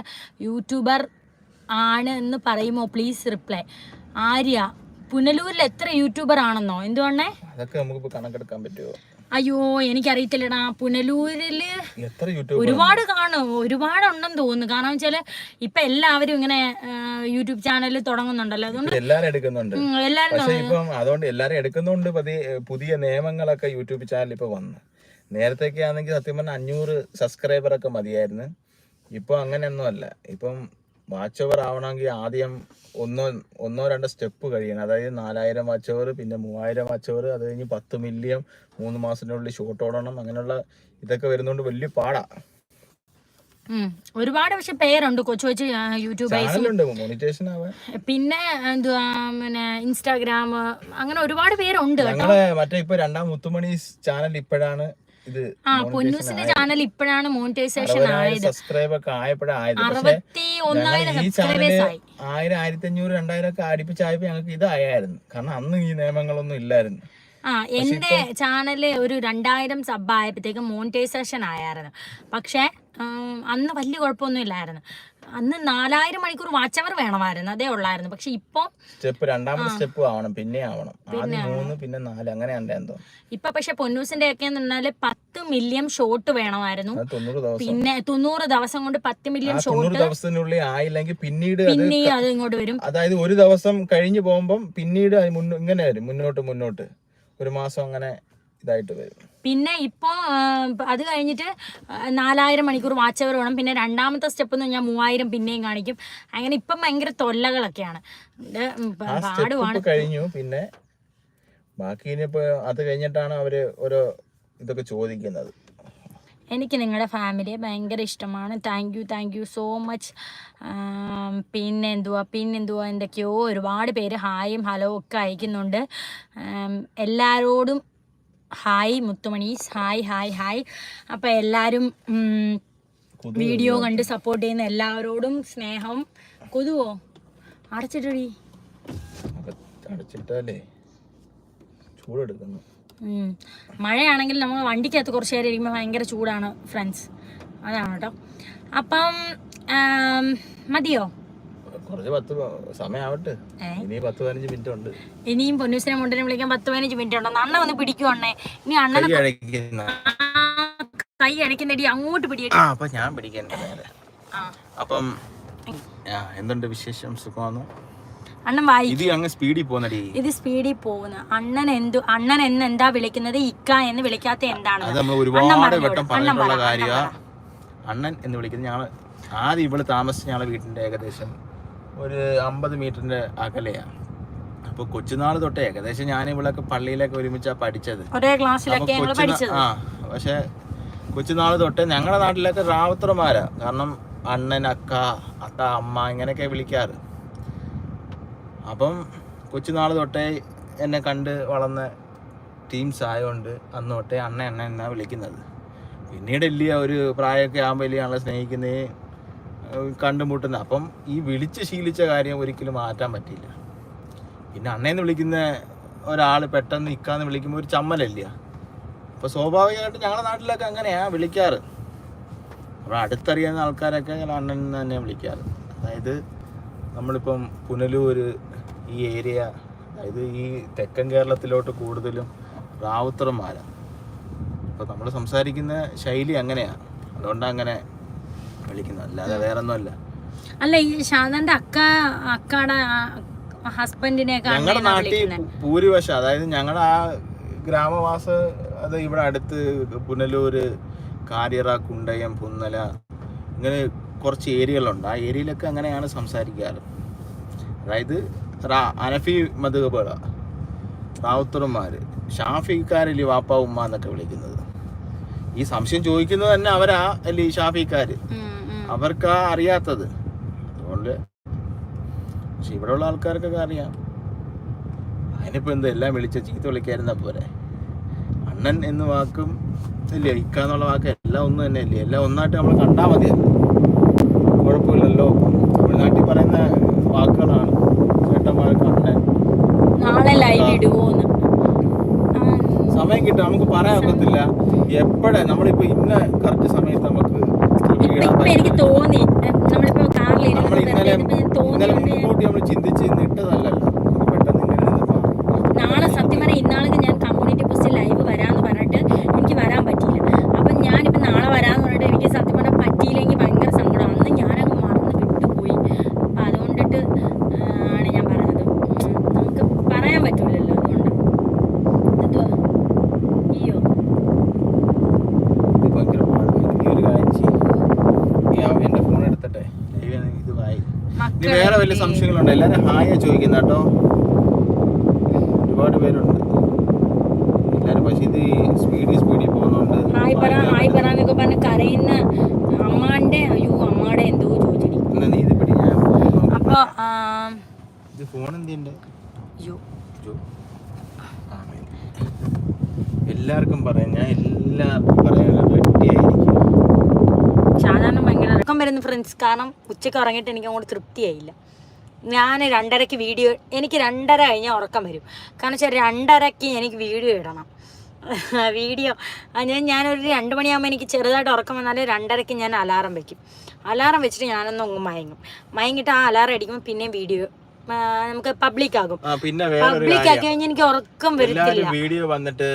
യൂട്യൂബർ ആണ് എന്ന് പറയുമോ? പ്ലീസ് റിപ്ലൈ ആര്യ പുനലൂരിൽ എത്ര യൂട്യൂബർ ആണെന്നോ? എന്തുകൊണ്ടേ അതൊക്കെ നമുക്ക് കണക്കെടുക്കാൻ പറ്റുമോ അയ്യോ എനിക്കറിയത്തില്ലടാ. പുനലൂരിൽ ഒരുപാട് കാണും. ഒരുപാട് ഉണ്ടെന്ന് തോന്നുന്നു. കാരണം വെച്ചാൽ ഇപ്പൊ എല്ലാവരും ഇങ്ങനെ യൂട്യൂബ് ചാനൽ തുടങ്ങുന്നുണ്ടല്ലോ. അതുകൊണ്ട് എല്ലാരും എടുക്കുന്നുണ്ട്. എല്ലാരും ഇപ്പം അതുകൊണ്ട് എല്ലാരും എടുക്കുന്നുണ്ട് പതി- പുതിയ നിയമങ്ങളൊക്കെ യൂട്യൂബ് ചാനൽ ഇപ്പൊ വന്നു. നേരത്തെയൊക്കെ ആണെങ്കിൽ സത്യം പറഞ്ഞാൽ അഞ്ഞൂറ് സബ്സ്ക്രൈബർ ഒക്കെ മതിയായിരുന്നു. ഇപ്പൊ അങ്ങനെയൊന്നും അല്ല. ഇപ്പം വാച്ച് ഓവർ ആവണമെങ്കിൽ ആദ്യം ഒന്നോ ഒന്നോ രണ്ടോ സ്റ്റെപ്പ് കഴിയണം. അതായത് നാലായിരം വാച്ച് ഓവർ പിന്നെ മൂവായിരം വാച്ച് ഓവർ അത് കഴിഞ്ഞ് പത്ത് മില്യൺ മൂന്ന് മാസത്തിനുള്ളിൽ ഷോട്ട് ഓടണം. അങ്ങനെയുള്ള ഇതൊക്കെ വരുന്നോണ്ട് വലിയ പാടാ. ഒരുപാട് പക്ഷെ പേരുണ്ട് കൊച്ചു കൊച്ചു യൂട്യൂബ് പിന്നെ എന്തുവാ പിന്നെ ഇൻസ്റ്റാഗ്രാം അങ്ങനെ ഒരുപാട് പേരുണ്ട് മറ്റേ ഇപ്പൊ രണ്ടാം മുത്തുമണി ചാനൽ ഇപ്പോഴാണ് ഇത് ആ പൊന്നൂസിന്റെ ചാനൽ ഇപ്പോഴാണ് മോണിറ്റൈസേഷൻ ആയത്. സബ്സ്ക്രൈബ് ഒക്കെ ആയപ്പോഴായത് അറുപത്തി ഒന്നായിരം സബ്സ്ക്രൈബേഴ്സ് ആയി ആയിരം ആയിരത്തി അഞ്ഞൂറ് രണ്ടായിരം ഒക്കെ അടുപ്പിച്ചായപ്പോ ഞങ്ങൾക്ക് ഇതായായിരുന്നു. കാരണം അന്ന് ഈ നിയമങ്ങളൊന്നും ഇല്ലായിരുന്നു. ആ എന്റെ ചാനൽ ഒരു രണ്ടായിരം സബ് ആയപ്പോഴത്തേക്കും മോണിറ്റൈസേഷൻ ആയായിരുന്നു. പക്ഷേ അന്ന് വലിയ കുഴപ്പമൊന്നും ഇല്ലായിരുന്നു. അന്ന് നാലായിരം മണിക്കൂർ വാച്ച് അവർ വേണമായിരുന്നു. അതേ ഉള്ളായിരുന്നു. പക്ഷെ ഇപ്പൊ സ്റ്റെപ്പ് രണ്ടാമത്തെ സ്റ്റെപ്പ് ആവണം. പിന്നെ ആവണം. ആദ്യം മൂന്ന് പിന്നെ നാല്. അങ്ങനെ എന്തോ. ഇപ്പൊ പക്ഷെ പൊന്നൂസിന്റെ ഒക്കെ പറഞ്ഞാൽ പത്ത് മില്യൺ ഷോട്ട് വേണമായിരുന്നു. പിന്നെ തൊണ്ണൂറ് ദിവസം കൊണ്ട് പത്ത് മില്യൺ ഷോട്ട് ദിവസത്തിനുള്ളിൽ ആയില്ലെങ്കിൽ പിന്നീട് അത് പിന്നെ അത് ഇങ്ങോട്ട് വരും. അതായത് ഒരു ദിവസം കഴിഞ്ഞു പോകുമ്പോൾ പിന്നീട് ഇങ്ങനെ വരും. മുന്നോട്ട് മുന്നോട്ട്. ഒരു മാസം അങ്ങനെ ഇതായിട്ട് വരും. പിന്നെ ഇപ്പോൾ അത് കഴിഞ്ഞിട്ട് നാലായിരം മണിക്കൂർ വാച്ച് അവർ വേണം. പിന്നെ രണ്ടാമത്തെ സ്റ്റെപ്പ് എന്ന് പറഞ്ഞാൽ മൂവായിരം പിന്നെയും കാണിക്കും. അങ്ങനെ ഇപ്പം ഭയങ്കര തൊല്ലകളൊക്കെയാണ്. പാടുവാണ്. കഴിഞ്ഞു. പിന്നെ ബാക്കി അത് കഴിഞ്ഞിട്ടാണ് അവർ ഓരോ ഇതൊക്കെ ചോദിക്കുന്നത്. എനിക്ക് നിങ്ങളുടെ ഫാമിലിയെ ഭയങ്കര ഇഷ്ടമാണ്. Thank you thank you so much പിന്നെ എന്തുവാ പിന്നെ എന്തുവാ എന്തൊക്കെയോ ഒരുപാട് പേര് ഹായും ഹലോ ഒക്കെ അയക്കുന്നുണ്ട്. എല്ലാവരോടും ഹായ് മുത്തുമണീസ് ഹായ് ഹായ് ഹായ്. അപ്പോൾ എല്ലാവരും വീഡിയോ കണ്ട് സപ്പോർട്ട് ചെയ്യുന്ന എല്ലാവരോടും സ്നേഹം. കൊതുവോ? അടച്ചിട്ടടി. അടച്ചിട്ടല്ലേ ചൂടെടുക്കുന്നു. മഴയാണെങ്കിൽ നമ്മൾ വണ്ടിക്കകത്ത് കുറച്ച് നേരം ഇരിക്കുമ്പോൾ ഭയങ്കര ചൂടാണ് ഫ്രണ്ട്സ് അതാണ് കേട്ടോ. അപ്പം മതിയോ? കുറച്ച് പത്ത് സമയാവട്ടെ? ഇനി പത്ത് പതിനഞ്ച് മിനിറ്റ് ഉണ്ട്. ഇനിയും പൊന്നൂസിനെ മുണ്ടിനെ വിളിക്കാൻ പത്ത് പതിനഞ്ച് മിനിറ്റ് ഉണ്ടോ. അണ്ണ ഒന്ന് അണ്ണേ. ഇനി അണ്ണനെ കൈ അടയ്ക്കുന്ന. കൈ അടിക്കുന്നടി അങ്ങോട്ട് ആ അപ്പൊ ഞാൻ പിടിക്കണ്ട നേരെ. ആ. അപ്പം എന്തുണ്ട് വിശേഷം? സുഖമാണോ? അണ്ണൻ വായി ഇത് അങ്ങ് സ്പീഡിൽ പോകുന്നടി. ഇത് സ്പീഡിൽ പോകുന്നു. അണ്ണൻ എന്തു അണ്ണൻ എന്ന് എന്താ വിളിക്കുന്നത്? ഇക്ക എന്ന് വിളിക്കാത്ത എന്താണ് അത് നമ്മൾ ഒരുപാട് വട്ടം പറഞ്ഞിട്ടുള്ള കാര്യമാണ് അണ്ണൻ എന്ന് വിളിക്കുന്നത് ഞങ്ങൾ ആദ്യം ഇവൾ താമസിച്ച ഞങ്ങളെ വീട്ടിന്റെ ഏകദേശം ഒരു അമ്പത് മീറ്ററിന്റെ അകലെയാ. അപ്പൊ കൊച്ചുനാൾ തൊട്ടേ ഏകദേശം ഞാൻ ഇവിടെയൊക്കെ പള്ളിയിലൊക്കെ ഒരുമിച്ചാ പഠിച്ചത്. ആ പക്ഷെ കൊച്ചുനാൾ തൊട്ടേ ഞങ്ങളുടെ നാട്ടിലൊക്കെ റാവുത്രമാരാ കാരണം അണ്ണൻ അക്ക അത്ത അമ്മ ഇങ്ങനെയൊക്കെ വിളിക്കാറ്. അപ്പം കൊച്ചുനാൾ തൊട്ടേ എന്നെ കണ്ട് വളർന്ന ടീംസ് ആയതുകൊണ്ട് അന്ന് തൊട്ടേ അണ്ണ അണ്ണ എന്നാ വിളിക്കുന്നത്. പിന്നീട് ഇല്ല ഒരു പ്രായമൊക്കെ ആകുമ്പോൾ വലിയ ആണല്ലോ സ്നേഹിക്കുന്നേ കണ്ടുമുട്ടുന്നത്. അപ്പം ഈ വിളിച്ച് ശീലിച്ച കാര്യം ഒരിക്കലും മാറ്റാൻ പറ്റില്ല പിന്നെ അണ്ണേന്ന് വിളിക്കുന്ന ഒരാൾ പെട്ടെന്ന് ഇക്കാന്ന് വിളിക്കുമ്പോൾ ഒരു ചമ്മലല്ല? അപ്പോൾ സ്വാഭാവികമായിട്ട് ഞങ്ങളുടെ നാട്ടിലൊക്കെ അങ്ങനെയാണ് വിളിക്കാറ്. അപ്പോൾ അടുത്തറിയാവുന്ന ആൾക്കാരൊക്കെ ഞങ്ങൾ അണ്ണൻ തന്നെ വിളിക്കാറ്. അതായത് നമ്മളിപ്പം പുനലൂർ ഈ ഏരിയ അതായത് ഈ തെക്കൻ കേരളത്തിലോട്ട് കൂടുതലും റാവുത്തറന്മാരാണ് അപ്പോൾ നമ്മൾ സംസാരിക്കുന്ന ശൈലി അങ്ങനെയാണ് അതുകൊണ്ട് അങ്ങനെ വിളിക്കുന്നത്. അല്ലാതെ വേറെ ഒന്നുമല്ല അല്ല ഈ ശാന്തന്റെ അക്ക അക്കാടെ ഹസ്ബൻഡിനെ ഞങ്ങളുടെ നാട്ടിൽ ഭൂരിപക്ഷം അതായത് ഞങ്ങളുടെ ആ ഗ്രാമവാസ അത് ഇവിടെ അടുത്ത് പുനലൂര് കാരിയറ കുണ്ടയം പുന്നല ഇങ്ങനെ കുറച്ച് ഏരിയകളുണ്ട്. ആ ഏരിയയിലൊക്കെ അങ്ങനെയാണ് സംസാരിക്കാറ്. അതായത് അനഫി റാവുത്തറുമാര് ഷാഫിക്കാർ ഷാഫിക്കാരിൽ വാപ്പ ഉമ്മ എന്നൊക്കെ വിളിക്കുന്നത്. ഈ സംശയം ചോദിക്കുന്നത് തന്നെ അവരാ അല്ലേ ഉം. അവർക്കാ അറിയാത്തത്. അതുകൊണ്ട് പക്ഷെ ഇവിടെയുള്ള ആൾക്കാർക്കൊക്കെ അറിയാം. അതിനിപ്പോ എന്താ എല്ലാം വിളിച്ച ചീത്ത വിളിക്കായിരുന്ന പോരെ? അണ്ണൻ എന്ന വാക്കും ഇല്ലേ ഇക്ക എന്നുള്ള വാക്ക് എല്ലാം ഒന്നും തന്നെ ഇല്ലേ. എല്ലാം ഒന്നായിട്ട് നമ്മൾ കണ്ടാൽ മതി കുഴപ്പമില്ലല്ലോ. തമിഴ്നാട്ടിൽ പറയുന്ന വാക്കുകളാണ്. ചേട്ടന്മാർക്ക് അണ്ണൻ. സമയം കിട്ടും. നമുക്ക് പറയാൻ ഒക്കത്തില്ല. എപ്പോഴേ? നമ്മളിപ്പോ ഇന്ന കറക്റ്റ് സമയത്ത് നമുക്ക് ഇപ്പൊ എനിക്ക് തോന്നി. നമ്മളിപ്പോ കാറിൽ ഇന്നലെ മുൻകൂട്ടി നമ്മൾ ചിന്തിച്ച് ഇട്ടതല്ലല്ലോ നമുക്ക് പെട്ടെന്ന് ഇങ്ങനെ ഇരുന്നപ്പോ നാളെ സത്യം പറഞ്ഞാൽ ഇന്നാൾക്ക് ഞാൻ കമ്മ്യൂണിറ്റി പോസ്റ്റ് ലൈവ് വരാന്ന് പറഞ്ഞിട്ട് എനിക്ക് വരാൻ പറ്റിയില്ല അപ്പം ഞാനിപ്പോൾ നാളെ വരാന്ന് പറഞ്ഞിട്ട് എനിക്ക് സത്യം പറഞ്ഞാൽ പറ്റിയില്ലെങ്കിൽ ഭയങ്കര സങ്കടം അന്ന് ഞാനങ്ങ് മറന്ന് വിട്ടുപോയി അപ്പം അതുകൊണ്ടിട്ട് ആ, ആണ് ഞാൻ പറഞ്ഞത് ഉം, നമുക്ക് പറയാൻ പറ്റൂലല്ലോ അതുകൊണ്ട് എന്തുവാ അയ്യോ ഇത് ഭയങ്കര പാടാണ്. നീ ഒരു കാര്യം ചെയ്യ്. നീ ആ എന്റെ ഫോൺ എടുത്തട്ടെ ദൈവമേ, നീ ഇത് വായി ഇനി വേറെ വല്ല എല്ലാവരും ഹായ ചോദിക്കുന്ന കേട്ടോ. ഒരുപാട് പേരുണ്ട്. എല്ലാവരും പക്ഷേ ഇത് സ്പീഡിൽ സ്പീഡിൽ പോകുന്നുണ്ട്. ഹായ് പറ ഹായ് പറ എന്നൊക്കെ പറഞ്ഞ് കരയുന്ന അമ്മാന്റെ അയ്യോ അമ്മാടെ എന്തോ ചോദിച്ചടി എന്നാ നീ ഇത് പിടി ഞാൻ അപ്പോൾ ഇത് ഫോൺ അയ്യോ. എല്ലാവർക്കും പറയാം ഞാൻ എല്ലാവർക്കും പറയാൻ റെഡി ആയിരിക്കും സാധാരണ ഭയങ്കര ഉറക്കം വരുന്നു ഫ്രണ്ട്സ് കാരണം ഉച്ചയ്ക്ക് ഉറങ്ങിയിട്ട് എനിക്ക് അങ്ങോട്ട് തൃപ്തിയായില്ല. ഞാൻ രണ്ടരയ്ക്ക് വീഡിയോ എനിക്ക് രണ്ടര കഴിഞ്ഞാൽ ഉറക്കം വരും. കാരണം വെച്ചാൽ രണ്ടരയ്ക്ക് എനിക്ക് വീഡിയോ ഇടണം. വീഡിയോ ഞാൻ ഞാനൊരു രണ്ട് മണിയാകുമ്പോൾ എനിക്ക് ചെറുതായിട്ട് ഉറക്കം വന്നാൽ രണ്ടരയ്ക്ക് ഞാൻ അലാറം വയ്ക്കും അലാറം വെച്ചിട്ട് ഞാനൊന്നും അങ്ങ് മയങ്ങും. മയങ്ങിട്ട് ആ അലാറം അടിക്കുമ്പോൾ പിന്നെയും വീഡിയോ നമുക്ക് പബ്ലിക് ആകും. പിന്നെ പബ്ലിക് ആക്കി കഴിഞ്ഞാൽ എനിക്ക് ഉറക്കം വരത്തില്ല. വീഡിയോ വന്നിട്ട്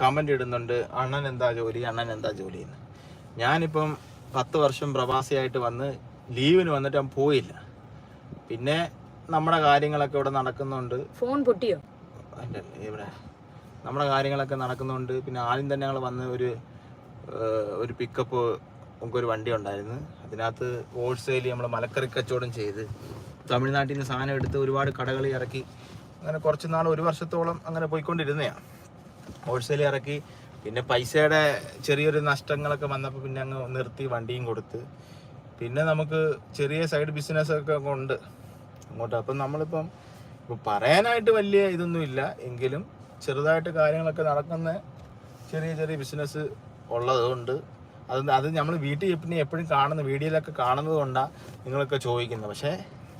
കമന്റ് ഇടുന്നുണ്ട് അണ്ണൻ എന്താ ജോലി? അണ്ണൻ എന്താ ജോലി? എന്ന്. ഞാനിപ്പം പത്ത് വർഷം പ്രവാസിയായിട്ട് വന്ന് ലീവിന് വന്നിട്ട് അവൻ പോയില്ല. പിന്നെ നമ്മുടെ കാര്യങ്ങളൊക്കെ ഇവിടെ നടക്കുന്നുണ്ട്. ഫോൺ പൊട്ടിയോ? ഇവിടെ. നമ്മുടെ കാര്യങ്ങളൊക്കെ നടക്കുന്നുണ്ട്. പിന്നെ ആദ്യം തന്നെ ഞങ്ങൾ വന്ന് ഒരു ഒരു പിക്കപ്പ് നമുക്കൊരു വണ്ടി ഉണ്ടായിരുന്നു. അതിനകത്ത് ഹോൾസെയിൽ നമ്മൾ മലക്കറി കച്ചവടം ചെയ്ത് തമിഴ്നാട്ടിൽ നിന്ന് സാധനം എടുത്ത് ഒരുപാട് കടകളിൽ ഇറക്കി അങ്ങനെ കുറച്ച് നാൾ ഒരു വർഷത്തോളം അങ്ങനെ പോയിക്കൊണ്ടിരുന്നതാണ് ഹോൾസെയിൽ ഇറക്കി. പിന്നെ പൈസയുടെ ചെറിയൊരു നഷ്ടങ്ങളൊക്കെ വന്നപ്പോൾ പിന്നെ അങ്ങ് നിർത്തി വണ്ടിയും കൊടുത്ത്. പിന്നെ നമുക്ക് ചെറിയ സൈഡ് ബിസിനസ്സൊക്കെ ഉണ്ട്. അങ്ങോട്ട്. അപ്പം നമ്മളിപ്പം ഇപ്പം പറയാനായിട്ട് വലിയ ഇതൊന്നുമില്ല എങ്കിലും ചെറുതായിട്ട് കാര്യങ്ങളൊക്കെ നടക്കുന്ന ചെറിയ ചെറിയ ബിസിനസ് ഉള്ളതുകൊണ്ട് അത് അത് നമ്മൾ വീട്ടിൽ പിന്നെ എപ്പോഴും കാണുന്ന വീഡിയോയിലൊക്കെ കാണുന്നത് കൊണ്ടാണ് നിങ്ങളൊക്കെ ചോദിക്കുന്നത്. പക്ഷേ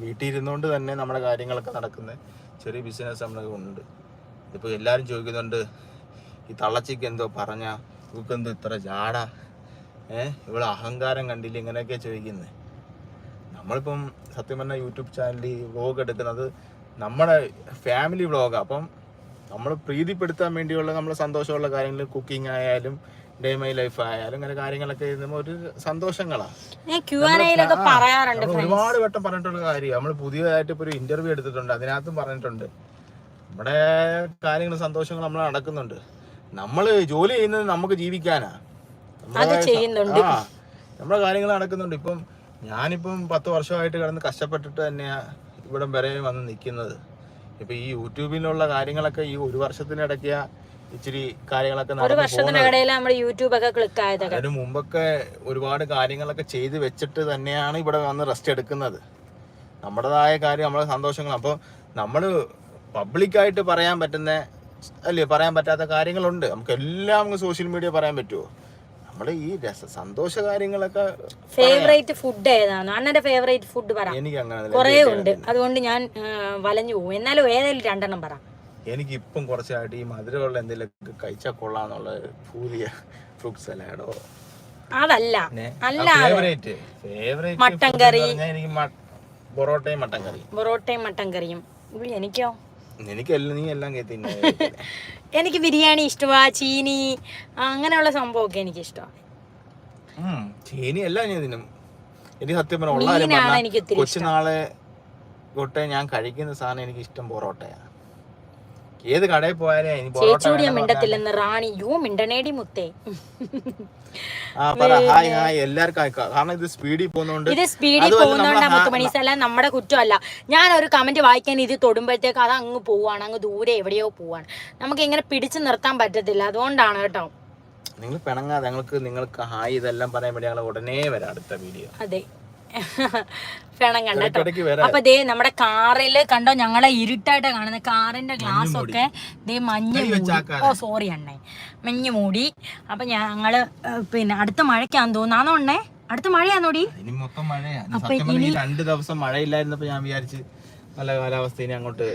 വീട്ടിൽ ഇരുന്നുകൊണ്ട് തന്നെ നമ്മുടെ കാര്യങ്ങളൊക്കെ നടക്കുന്ന ചെറിയ ബിസിനസ് നമ്മളൊക്കെ ഉണ്ട്. ഇപ്പോൾ എല്ലാവരും ചോദിക്കുന്നുണ്ട് ഈ തള്ളച്ചിക്ക് എന്തോ പറഞ്ഞ? ഇവക്കെന്തോ ഇത്ര ജാട ഏഹ് ഇവിടെ അഹങ്കാരം കണ്ടില്ല? ഇങ്ങനെയൊക്കെ ചോദിക്കുന്നത് നമ്മളിപ്പം സത്യം പറഞ്ഞാൽ യൂട്യൂബ് ചാനലിൽ വ്ളോഗ് എടുക്കുന്നത് നമ്മുടെ ഫാമിലി വ്ളോഗാണ് അപ്പം നമ്മൾ പ്രീതിപ്പെടുത്താൻ വേണ്ടിയുള്ള നമ്മൾ സന്തോഷമുള്ള കാര്യങ്ങൾ കുക്കിംഗ് ആയാലും ഡേ മൈ ലൈഫ് ആയാലും അങ്ങനെ കാര്യങ്ങളൊക്കെ ചെയ്യുമ്പോൾ ഒരു സന്തോഷങ്ങളാണ് ഒരുപാട് വട്ടം പറഞ്ഞിട്ടുള്ള കാര്യം. നമ്മൾ പുതിയതായിട്ട് ഇപ്പോൾ ഒരു ഇന്റർവ്യൂ എടുത്തിട്ടുണ്ട്. അതിനകത്തും പറഞ്ഞിട്ടുണ്ട്. നമ്മുടെ കാര്യങ്ങൾ സന്തോഷങ്ങൾ നമ്മൾ നടക്കുന്നുണ്ട്. നമ്മൾ ജോലി ചെയ്യുന്നത് നമുക്ക് ജീവിക്കാനാ. നമ്മുടെ കാര്യങ്ങൾ നടക്കുന്നുണ്ട്. ഇപ്പം ഞാനിപ്പം പത്ത് വർഷമായിട്ട് കിടന്ന് കഷ്ടപ്പെട്ടിട്ട് തന്നെയാണ് ഇവിടം വരെ വന്ന് നിൽക്കുന്നത് ഇപ്പൊ ഈ യൂട്യൂബിലുള്ള കാര്യങ്ങളൊക്കെ ഈ ഒരു വർഷത്തിനിടയ്ക്ക് ഇച്ചിരി കാര്യങ്ങളൊക്കെ ഒരു വർഷത്തിനിടയിൽ നമ്മുടെ ക്ലിക്ക് ആയതൊക്കെ. അതിനു മുമ്പൊക്കെ ഒരുപാട് കാര്യങ്ങളൊക്കെ ചെയ്ത് വെച്ചിട്ട് തന്നെയാണ് ഇവിടെ വന്ന് റെസ്റ്റ് എടുക്കുന്നത്. നമ്മുടേതായ കാര്യം നമ്മളെ സന്തോഷങ്ങൾ. അപ്പോൾ നമ്മൾ പബ്ലിക്കായിട്ട് പറയാൻ പറ്റുന്ന അല്ലേ പറയാൻ പറ്റാത്ത കാര്യങ്ങളുണ്ട്. നമുക്ക് എല്ലാം സോഷ്യൽ മീഡിയ പറയാൻ പറ്റുമോ നമ്മൾ ഈ രസ സന്തോഷ കാര്യങ്ങളൊക്കെ ഫേവറേറ്റ് ഫുഡ് ഏതാണ്? അണ്ണന്റെ ഫേവറേറ്റ് ഫുഡ് പറ. എനിക്ക് അങ്ങനെ കുറേ ഉണ്ട്. അതുകൊണ്ട് ഞാൻ വലഞ്ഞു പോകും. എന്നാലും ഏതെങ്കിലും രണ്ടെണ്ണം പറ. എനിക്ക് ഇപ്പം കുറച്ചായിട്ട് ഈ മധുരമുള്ള എന്തെങ്കിലും കഴിച്ചാൽ കൊള്ളാന്നുള്ള പൂരിയ ഫ്രൂട്ട് സലാഡോ അതല്ല. അല്ല ഫേവറേറ്റ് ഫേവറേറ്റ് മട്ടൻ കറി. എനിക്ക് പൊറോട്ടയും മട്ടൻ കറിയും. പൊറോട്ടയും മട്ടൻ കറിയും. ഉള്ളി എനിക്കോ? എനിക്ക് എല്ലാം നീ എല്ലാം കേത്തി എനിക്ക് ബിരിയാണി ഇഷ്ടമാ ചീനി അങ്ങനെയുള്ള സംഭവമൊക്കെ എനിക്ക് ഇഷ്ടമാണ് ചീനി എല്ലാം ഞാൻ തിന്നും. എനിക്ക് സത്യം പറഞ്ഞ ഉള്ള കൊച്ചുനാളെ തൊട്ടേ ഞാൻ കഴിക്കുന്ന സാധനം എനിക്ക് ഇഷ്ടം പൊറോട്ടയാണ് ഏത് കടയിൽ പോയാലും ചേച്ചിയോട് ഞാൻ മിണ്ടത്തില്ലെന്ന് റാണി യോ മിണ്ടനേടി മുത്തേ. എല്ലാവർക്കും കാരണം ഇത് സ്പീഡിൽ പോകുന്നോണ്ട് ഇത് സ്പീഡിൽ പോകുന്നോണ്ടാ മണീസല്ല നമ്മുടെ കുറ്റമല്ല. ഞാൻ ഒരു കമന്റ് വായിക്കാൻ ഇത് തൊടുമ്പോഴത്തേക്ക് അത് അങ്ങ് പോവാണ് അങ്ങ് ദൂരെ എവിടെയോ പോവാണ്. നമുക്ക് ഇങ്ങനെ പിടിച്ചു നിർത്താൻ പറ്റത്തില്ല അതുകൊണ്ടാണ് കേട്ടോ. നിങ്ങൾ പിണങ്ങാതെ ഞങ്ങൾക്ക് നിങ്ങൾക്ക് ഹായ് ഇതെല്ലാം പറയാൻ വേണ്ടി ഞങ്ങൾ ഉടനെ വരാം അടുത്ത വീഡിയോ. അതെ. വേണം കണ്ടോ അപ്പൊ ദേ നമ്മുടെ കാറിൽ കണ്ടോ ഞങ്ങളെ ഇരുട്ടായിട്ട് കാണുന്ന? കാറിന്റെ ഗ്ലാസ് ഒക്കെ ദേ മഞ്ഞ് ഓ സോറി അണ്ണേ. മഞ്ഞ് മൂടി. അപ്പൊ ഞങ്ങൾ പിന്നെ അടുത്ത മഴയ്ക്കാന്ന് തോന്നാന്നോ. അണ്ണേ? അടുത്ത മഴയാന്നോടി? രണ്ടു മൊത്തം ദിവസം മഴയില്ലായിരുന്നപ്പോ ഞാൻ വിചാരിച്ചു നല്ല കാലാവസ്ഥയിൽ അങ്ങോട്ട്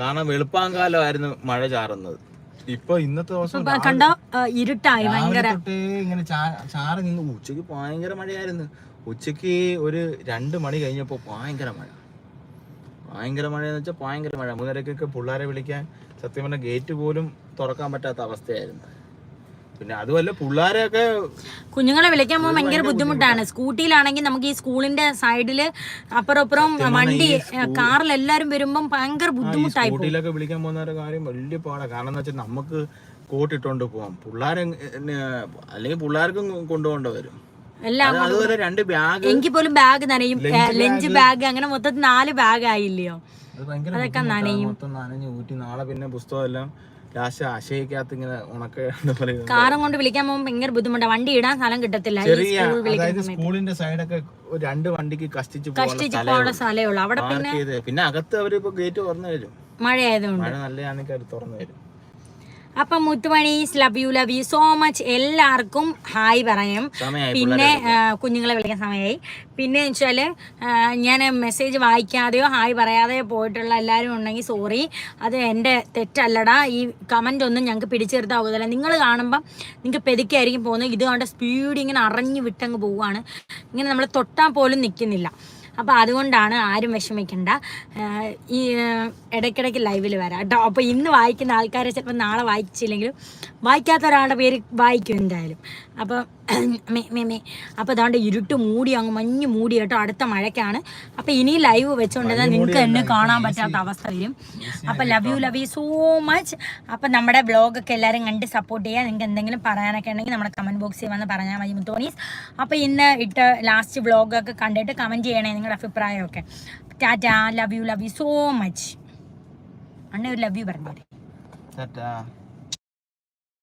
കാരണം വെളുപ്പാങ്കാലമായിരുന്നു മഴ ചാറുന്നത്. ഇപ്പൊ ഇന്നത്തെ ദിവസം കണ്ടോ? ഇരുട്ടായി ഭയങ്കര. ഇങ്ങനെ ചാറി നിന്ന്. ഉച്ചയ്ക്ക് ഭയങ്കര മഴയായിരുന്നു. ഉച്ചയ്ക്ക് ഒരു രണ്ട് മണി കഴിഞ്ഞപ്പോൾ ഭയങ്കര മഴ. ഭയങ്കര മഴ എന്ന് വെച്ചാൽ ഭയങ്കര മഴ. മൂന്നരക്കൊക്കെ പിള്ളേരെ വിളിക്കാൻ സത്യം പറഞ്ഞ ഗേറ്റ് പോലും തുറക്കാൻ പറ്റാത്ത അവസ്ഥയായിരുന്നു. പിന്നെ അതുമല്ല പിള്ളേരെയൊക്കെ കുഞ്ഞുങ്ങളെ വിളിക്കാൻ പോകുമ്പോൾ ഭയങ്കര ബുദ്ധിമുട്ടാണ്. സ്കൂട്ടിയിലാണെങ്കിൽ നമുക്ക് ഈ സ്കൂളിന്റെ സൈഡിൽ അപ്പുറപ്പുറം അപ്പുറം വണ്ടി കാറിൽ എല്ലാരും വരുമ്പം ഭയങ്കര ബുദ്ധിമുട്ടായി സ്കൂട്ടിയിലൊക്കെ വിളിക്കാൻ പോകുന്നവരുടെ കാര്യം വലിയ പാടാണ് കാരണം എന്ന് വെച്ചാൽ നമുക്ക് കോട്ടിട്ടോണ്ട് പോവാം. പിള്ളേരെ അല്ലെങ്കിൽ പിള്ളേർക്കും കൊണ്ടുപോകേണ്ടി വരും. എല്ലാം അത് അതുപോലെ രണ്ട് ബാഗ് എങ്കിൽ പോലും ബാഗ് നനയും. ലഞ്ച് ബാഗ് അങ്ങനെ മൊത്തത്തിൽ നാല് ബാഗ് ആയില്ലയോ? അതൊക്കെ നനയും. നനഞ്ഞ് ഊറ്റി നാളെ പിന്നെ പുസ്തകം എല്ലാം ലാസ്റ്റ് അശയിക്കകത്ത് ഇങ്ങനെ ഉണക്ക എന്താ പറയുക കാറും കൊണ്ട് വിളിക്കാൻ പോകുമ്പോൾ ഭയങ്കര ബുദ്ധിമുട്ടാണ് വണ്ടി ഇടാൻ സ്ഥലം കിട്ടത്തില്ല. ചെറിയ അതായത് സ്കൂളിന്റെ സൈഡൊക്കെ രണ്ട് വണ്ടിക്ക് കഷ്ടിച്ച് കഷ്ടിച്ച് പോകാനുള്ള സ്ഥലമേ ഉള്ളൂ. അവിടെ പിന്നെ പിന്നെ അകത്ത് അവരിപ്പോ ഗേറ്റ് തുറന്നു തരും മഴയായതുകൊണ്ട്. മഴ നല്ലതാണെങ്കിൽ തുറന്നു തരും അപ്പം മുത്തുമണീസ് love you love you so much എല്ലാവർക്കും ഹായ് പറയും. പിന്നെ കുഞ്ഞുങ്ങളെ വിളിക്കാൻ സമയമായി. പിന്നെ വെച്ചാൽ ഞാൻ മെസ്സേജ് വായിക്കാതെയോ ഹായ് പറയാതെയോ പോയിട്ടുള്ള എല്ലാവരും ഉണ്ടെങ്കിൽ സോറി അത് എന്റെ തെറ്റല്ലടാ. ഈ കമന്റ് ഒന്നും ഞങ്ങൾക്ക് പിടിച്ചെടുത്താവുകയില്ല നിങ്ങൾ കാണുമ്പം നിങ്ങൾക്ക് പെതുക്കായിരിക്കും പോകുന്നത്. ഇത് കണ്ട സ്പീഡ് ഇങ്ങനെ അറിഞ്ഞു വിട്ടങ്ങ് പോവുകയാണ്. ഇങ്ങനെ നമ്മൾ തൊട്ടാൽ പോലും നിൽക്കുന്നില്ല. അപ്പോൾ അതുകൊണ്ടാണ് ആരും വിഷമിക്കേണ്ട. ഈ ഇടയ്ക്കിടയ്ക്ക് ലൈവിൽ വരാം കേട്ടോ. അപ്പോൾ ഇന്ന് വായിക്കുന്ന ആൾക്കാരെ ചിലപ്പോൾ നാളെ വായിച്ചില്ലെങ്കിലും വായിക്കാത്ത ഒരാളുടെ പേര് വായിക്കും എന്തായാലും. അപ്പോൾ മേ മേ മേ. അപ്പോൾ അതുകൊണ്ട് ഇരുട്ട് മൂടി അങ്ങ് മഞ്ഞ് മൂടി കേട്ടോ അടുത്ത മഴയ്ക്കാണ്. അപ്പോൾ ഇനി ലൈവ് വെച്ചുകൊണ്ടിരുന്നാൽ നിങ്ങൾക്ക് എന്നെ കാണാൻ പറ്റാത്ത അവസ്ഥ വരും. അപ്പോൾ love you love you so much അപ്പോൾ നമ്മുടെ ബ്ലോഗൊക്കെ എല്ലാവരും കണ്ട് സപ്പോർട്ട് ചെയ്യുക നിങ്ങൾക്ക് എന്തെങ്കിലും പറയാനൊക്കെ ഉണ്ടെങ്കിൽ നമ്മുടെ കമന്റ് ബോക്സിൽ വന്ന് പറഞ്ഞാൽ മതി മുത്തോണീസ് അപ്പോൾ ഇന്ന് ഇട്ട് ലാസ്റ്റ് ബ്ലോഗൊക്കെ കണ്ടിട്ട് കമന്റ് ചെയ്യണേ നിങ്ങളുടെ അഭിപ്രായമൊക്കെ. Tata love you love you so much അണ്ണ ഒരു ലവ് യു പറഞ്ഞു ടാറ്റാ.